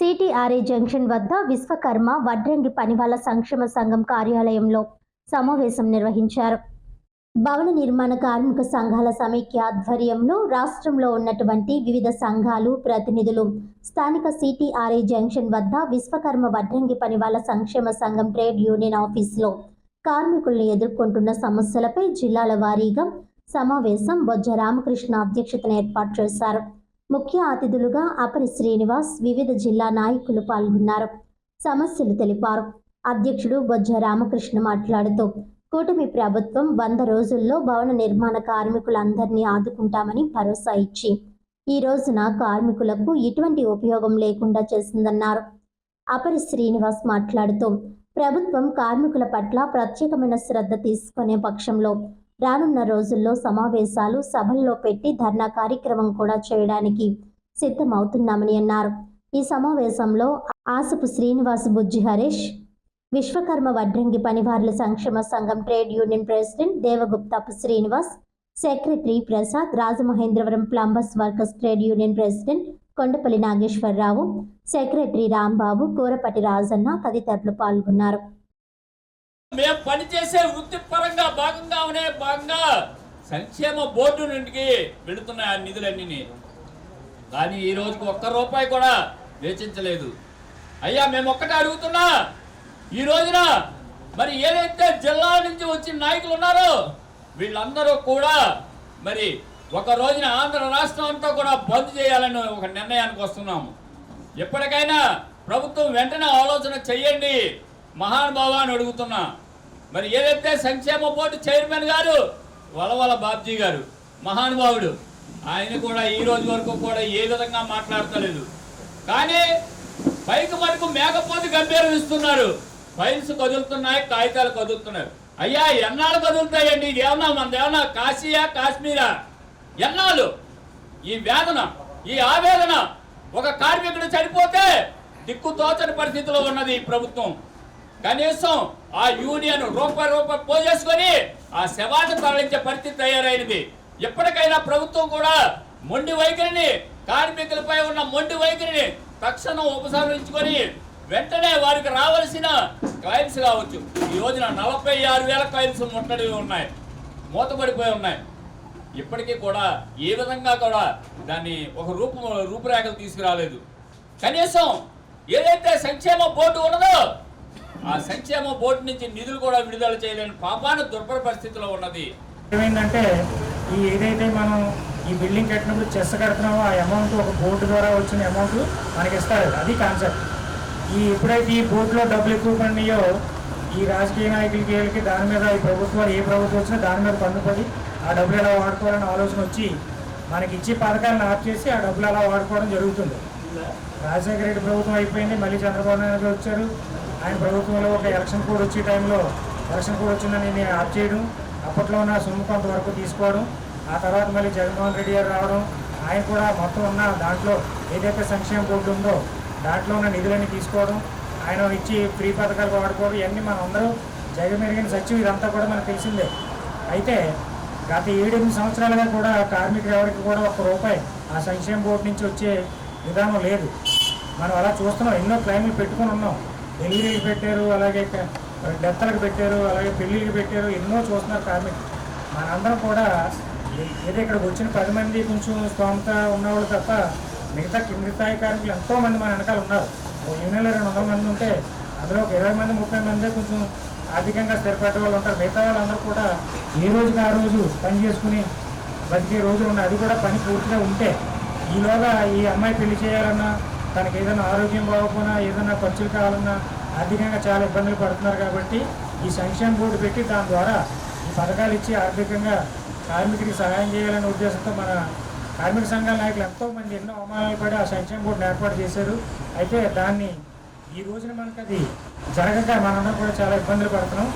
CTRA junction వద్ద విశ్వకర్మ వడ్రంగి పనివాళ్ళ సంక్షేమ సంఘం కార్యాలయంలో సమావేశం నిర్వహించారు. భవన నిర్మాణ కార్మిక సంఘాల సమైక్య ఆధ్వర్యంలో రాష్ట్రంలో ఉన్నటువంటి వివిధ సంఘాలు ప్రతినిధులు స్థానిక సిటీఆర్ఏ జంక్షన్ వద్ద విశ్వకర్మ వడ్రంగి పనివాళ్ళ సంక్షేమ సంఘం ట్రేడ్ యూనియన్ ఆఫీసులో కార్మికుల్ని ఎదుర్కొంటున్న సమస్యలపై జిల్లాల వారీగా సమావేశం బొజ్జ రామకృష్ణ అధ్యక్షతన ఏర్పాటు చేశారు. ముఖ్య అతిథులుగా అపరి శ్రీనివాస్ వివిధ జిల్లా నాయకులు పాల్గొన్నారు. సమస్యలు తెలిపారు. అధ్యక్షుడు బొజ్జ రామకృష్ణ మాట్లాడుతూ కూటమి ప్రభుత్వం వంద రోజుల్లో భవన నిర్మాణ కార్మికులందరినీ ఆదుకుంటామని భరోసా ఇచ్చి ఈ రోజున కార్మికులకు ఎటువంటి ఉపయోగం లేకుండా చేసిందన్నారు. అపరి శ్రీనివాస్ మాట్లాడుతూ ప్రభుత్వం కార్మికుల పట్ల ప్రత్యేకమైన శ్రద్ధ తీసుకునే పక్షంలో రానున్న రోజుల్లో సమావేశాలు సభల్లో పెట్టి ధర్నా కార్యక్రమం కూడా చేయడానికి సిద్ధమవుతున్నామని అన్నారు. ఈ సమావేశంలో ఆసపు శ్రీనివాస్ బుజ్జి హరీష్ విశ్వకర్మ వడ్రంగి పనివారుల సంక్షేమ సంఘం trade union president Devaguptapu Srinivas secretary Prasad Rajamahendravaram plumbers workers trade union president Kondapalli Nageswararao secretary Rambabu Kurapati Rajanna తదితరులు పాల్గొన్నారు. మేము పనిచేసే వృత్తిపరంగా భాగంగా అనే భాగంగా సంక్షేమ బోర్డు నుండి వెళుతున్నాయి ఆ నిధులన్నీ కానీ ఈ రోజుకు ఒక్క రూపాయి కూడా వేచించలేదు. అయ్యా మేము ఒక్కటే అడుగుతున్నా ఈ రోజున మరి ఏదైతే జిల్లా నుంచి వచ్చిన నాయకులు ఉన్నారో వీళ్ళందరూ కూడా మరి ఒక రోజున ఆంధ్ర రాష్ట్రం అంతా కూడా బంద్ చేయాలని ఒక నిర్ణయానికి వస్తున్నాము. ఎప్పటికైనా ప్రభుత్వం వెంటనే ఆలోచన చెయ్యండి. మహానుభావ అని అడుగుతున్నా. మరి ఏదైతే సంక్షేమ బోర్డు చైర్మన్ గారు వలవల బాబ్జీ గారు మహానుభావుడు ఆయన కూడా ఈ రోజు వరకు కూడా ఏ విధంగా మాట్లాడతలేదు. కానీ పైకి మనకు మేకపోతే గంభీరం ఇస్తున్నారు. ఫైల్స్ కదులుతున్నాయి కాగితాలు కదులుతున్నాయి. అయ్యా ఎన్నాళ్ళు కదులుతాయండి? ఇది ఏమన్నా మనది ఏమన్నా కాశీయా కాశ్మీరా? ఎన్నాళ్ళు? ఈ వేదన ఈ ఆవేదన ఒక కార్మికుడు చనిపోతే దిక్కు తోచని పరిస్థితిలో ఉన్నది ఈ ప్రభుత్వం. కనీసం ఆ యూనియన్ రూపాయి రూప పోజేసుకొని ఆ శవాన్ని తరలించే పరిస్థితి తయారైనది ఎప్పటికైనా ప్రభుత్వం కూడా మొండి వైఖరిని కార్మికులపై ఉన్న మొండి వైఖరిని తక్షణం ఉపసంహరించుకొని వెంటనే వారికి రావాల్సిన క్లైమ్స్ కావచ్చు. ఈ రోజున నలభై ఆరు వేల క్లైమ్స్ ముట్టడి ఉన్నాయి. మూతపడిపోయి ఉన్నాయి. ఇప్పటికీ కూడా ఏ విధంగా కూడా దాన్ని ఒక రూపం రూపురేఖలు తీసుకురాలేదు. కనీసం ఏదైతే సంక్షేమ బోర్డు ఉన్నదో ఆ సంక్షేమ బోర్డు నుంచి నిధులు కూడా విడుదల చేయలేని పాపాన దుర్భర పరిస్థితిలో ఉన్నది. ఏమైందంటే ఈ ఏదైతే మనం ఈ బిల్డింగ్ కట్టినప్పుడు చెస్ కడుతున్నామో ఆ అమౌంట్ ఒక బోర్డు ద్వారా వచ్చిన అమౌంట్ మనకి ఇస్తారు అది కాన్సెప్ట్. ఈ ఎప్పుడైతే ఈ బోర్డులో డబ్బులు ఎక్కువ పడినాయో ఈ రాజకీయ నాయకులకి వీళ్ళకి దాని మీద ఈ ప్రభుత్వాలు ఏ ప్రభుత్వం వచ్చినా దాని మీద పన్నుపడి ఆ డబ్బులు ఎలా వాడుకోవాలని ఆలోచన వచ్చి మనకి ఇచ్చే పథకాలను ఆఫ్ చేసి ఆ డబ్బులు అలా వాడుకోవడం జరుగుతుంది. రాజశేఖర రెడ్డి ప్రభుత్వం అయిపోయింది మళ్ళీ చంద్రబాబు నాయుడు వచ్చారు. ఆయన ప్రభుత్వంలో ఒక ఎలక్షన్ కోడ్ వచ్చే టైంలో ఎలక్షన్ కోడ్ వచ్చిందని నేను ఆప్ చేయడం అప్పట్లో ఉన్న సొమ్ము కొంతవరకు తీసుకోవడం ఆ తర్వాత మళ్ళీ జగన్మోహన్ రెడ్డి గారు రావడం ఆయన కూడా మొత్తం ఉన్న దాంట్లో ఏదైతే సంక్షేమ బోర్డు ఉందో దాంట్లో ఉన్న నిధులన్నీ తీసుకోవడం ఆయన ఇచ్చి ఫ్రీ పథకాలు వాడుకోవడం ఇవన్నీ మనం అందరూ జగమెరిగిన సత్యం ఇదంతా కూడా మనకు తెలిసిందే. అయితే గత ఏడెనిమిది సంవత్సరాలుగా కూడా కార్మికులు ఎవరికి కూడా ఒక్క రూపాయి ఆ సంక్షేమ బోర్డు నుంచి వచ్చే విధానం లేదు. మనం అలా చూస్తున్నాం ఎన్నో క్లైమ్లు పెట్టుకుని ఉన్నాం. డెలివరీకి పెట్టారు అలాగే డెత్తలకు పెట్టారు అలాగే పెళ్ళిళ్ళకి పెట్టారు ఎన్నో చూస్తున్నారు కార్మికులు. మనందరం కూడా ఏదో ఇక్కడికి వచ్చిన పది మంది కొంచెం స్తోమత ఉన్నవాళ్ళు తప్ప మిగతా కింది స్థాయి కార్మికులు ఎంతో మంది మన వెనకాల ఉన్నారు. ఓ యూనియన్లో రెండు వందల మంది ఉంటే అందులో ఒక ఇరవై మంది ముప్పై మంది కొంచెం ఆర్థికంగా స్థిరపడే వాళ్ళు ఉంటారు. మిగతా వాళ్ళందరూ కూడా ఏ రోజుకి ఆ రోజు పని చేసుకుని బతికే రోజులు ఉన్నాయి. అది కూడా పని పూర్తిగా ఉంటే ఈలోగా ఈ అమ్మాయి పెళ్ళి చేయాలన్నా తనకి ఏదైనా ఆరోగ్యం బాగోకపోయినా ఏదైనా ఖర్చులు కావాలన్నా ఆర్థికంగా చాలా ఇబ్బందులు పడుతున్నారు కాబట్టి ఈ సంక్షేమ బోర్డు పెట్టి దాని ద్వారా ఈ పథకాలు ఇచ్చి ఆర్థికంగా కార్మికుడికి సహాయం చేయాలనే ఉద్దేశంతో మన కార్మిక సంఘాల నాయకులు ఎంతో మంది ఎన్నో అవమానాలు పడి ఆ సంక్షేమ బోర్డును ఏర్పాటు చేశారు. అయితే దాన్ని ఈ రోజున మనకు అది జరగక మనందరం కూడా చాలా ఇబ్బందులు పడుతున్నాం.